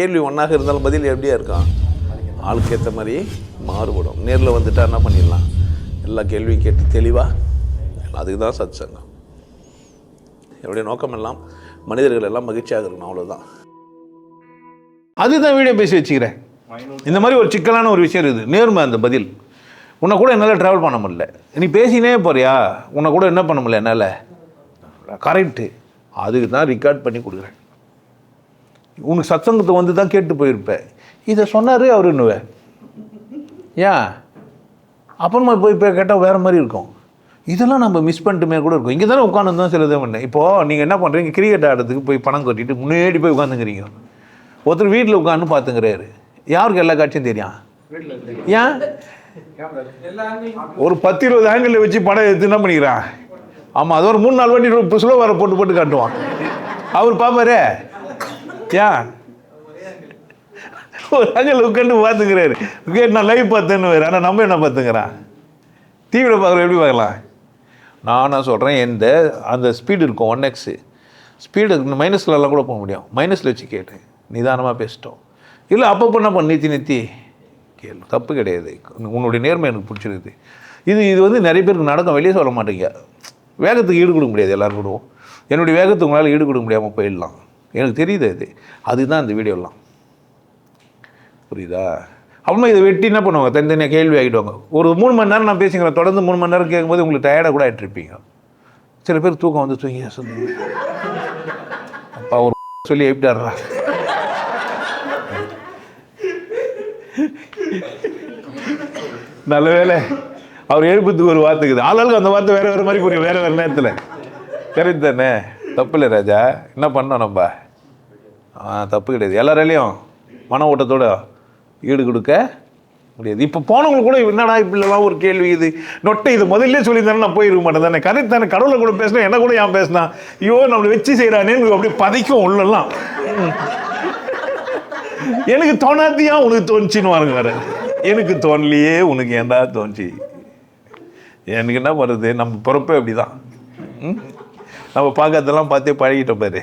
கேள்வி ஒன்றாக இருந்தாலும் பதில் எப்படியா இருக்கான் ஆளுக்கு ஏற்ற மாதிரி மாறுபடும். நேரில் வந்துட்டா என்ன பண்ணிடலாம்? எல்லா கேள்வியும் கேட்டு தெளிவாக அதுக்கு தான் சத் சங்கம் என்னுடைய நோக்கம் எல்லாம் மனிதர்கள் எல்லாம் மகிழ்ச்சியாக இருக்கணும் அவ்வளோதான் அதுதான் வீடியோ பேசி வச்சுக்கிறேன். இந்த மாதிரி ஒரு சிக்கலான ஒரு விஷயம் இருக்குது. நேர்மை அந்த பதில். உன்னை கூட என்னால் ட்ராவல் பண்ண முடியல. நீ பேசினே போறியா? உன்னை கூட என்ன பண்ண முடியல என்னால்? கரெக்டு அதுக்கு தான் ரெக்கார்ட் பண்ணி கொடுக்குறேன். உனக்கு சத்சங்கத்தை வந்து தான் கேட்டு போயிருப்பேன் இதை சொன்னார் அவர் இன்னுவேன் ஏன் அப்புறமா போய் இப்போ கேட்டால் வேறு மாதிரி இருக்கும். இதெல்லாம் நம்ம மிஸ் பண்ணிட்டுமே கூட இருக்கும். இங்கே தானே உட்காந்து தான் சில இதை பண்ணேன் இப்போது நீங்கள் என்ன பண்ணுறீங்க கிரிக்கெட் ஆடுறதுக்கு போய் பணம் கட்டிட்டு முன்னாடி போய் உட்காந்துங்கிறீங்க ஒருத்தர் வீட்டில் உட்காந்து பார்த்துங்கிறாரு. யாருக்கு எல்லா காட்சியும் தெரியும்? ஏன் ஒரு பத்து இருபது ஆங்கிளில் வச்சு படம் எடுத்து என்ன பண்ணிக்கிறான்? ஆமாம் அது ஒரு மூணு நாலு வாட்டி இப்போ ஸ்லோ வர போட்டு போட்டு காட்டுவான். அவர் பார்ப்பாரு ஏன் ஒரு ஆங்கிள் உட்காந்து பார்த்துக்கிறாரு. கேட்டு நான் லைவ் பார்த்தேன்னு ஆனால் நம்ம என்ன பார்த்துக்கிறான்? டிவியில் பார்க்குற எப்படி பார்க்கலாம்? நான் நான் சொல்கிறேன் எந்த அந்த ஸ்பீடு இருக்கும் ஒன் எக்ஸு ஸ்பீடு மைனஸ்லலாம் கூட போக முடியும். மைனஸில் வச்சு கேட்டேன். நிதானமாக பேசிட்டோம். இல்லை அப்பப்போ என்ன பண்ண நித்தி நிறுத்தி கேள் தப்பு கிடையாது. உன்னுடைய நேர்மை எனக்கு பிடிச்சிருக்குது. இது இது வந்து நிறைய பேருக்கு நடக்கும் வெளியே சொல்ல மாட்டேங்க. வேகத்துக்கு ஈடு கொடுக்க முடியாது எல்லோரும் கூடவும். என்னுடைய வேகத்துக்கு உங்களால் ஈடு கொடுக்க முடியாமல் போயிடலாம். எனக்கு தெரியுது அது. அதுதான் இந்த வீடியோலாம். புரியுதா? அப்புறமா இதை வெட்டி என்ன பண்ணுவாங்க? தனித்தனியாக கேள்வி ஆகிடுவாங்க. ஒரு மூணு மணி நேரம் நான் பேசிக்கிறேன். தொடர்ந்து மூணு மணி நேரம் கேட்கும்போது உங்களுக்கு டயர்டாக கூட ஆகிட்டுருப்பீங்க சில பேர் தூக்கம் வந்து தூங்கி சொல்லுங்க. அப்பா ஒரு சொல்லி எழுப்பிட்டாடுறா நல்ல வேலை அவர் எழுப்பத்துக்கு ஒரு வார்த்தைக்குது ஆளாளுக்கு அந்த வார்த்தை வேறு வேறு மாதிரி புரியும். வேறு வேறு நேரத்தில். தெரியுது தானே? தப்பு இல்லை ராஜா. என்ன பண்ணோம் நம்ம? தப்பு கிடையாது. எல்லாராலையும் மன ஓட்டத்தோட ஈடு கொடுக்க முடியாது. இப்போ போனவங்க கூட என்னடா இப்படிலாம் ஒரு கேள்வி இது? நொட்டை இது முதல்ல சொல்லியிருந்தானே நான் போயிருக்க மாட்டேன் தானே. கதை தானே. கடவுளை கூட பேசினா என்ன கூட ஏன் பேசினா? ஐயோ நம்மளை வச்சு செய்கிறானேன்னு அப்படியே பதைக்கும் உள்ளலாம் எனக்கு தோணாத்தியா உனக்கு தோணுச்சின்னு வாருங்க வர எனக்கு தோணலையே உனக்கு ஏன்டா தோணுச்சு? எனக்கு என்ன பண்ணுறது நம்ம பிறப்பே அப்படிதான். ம்? நம்ம பார்க்கறதெல்லாம் பார்த்தே பழகிட்டோம் பாரு.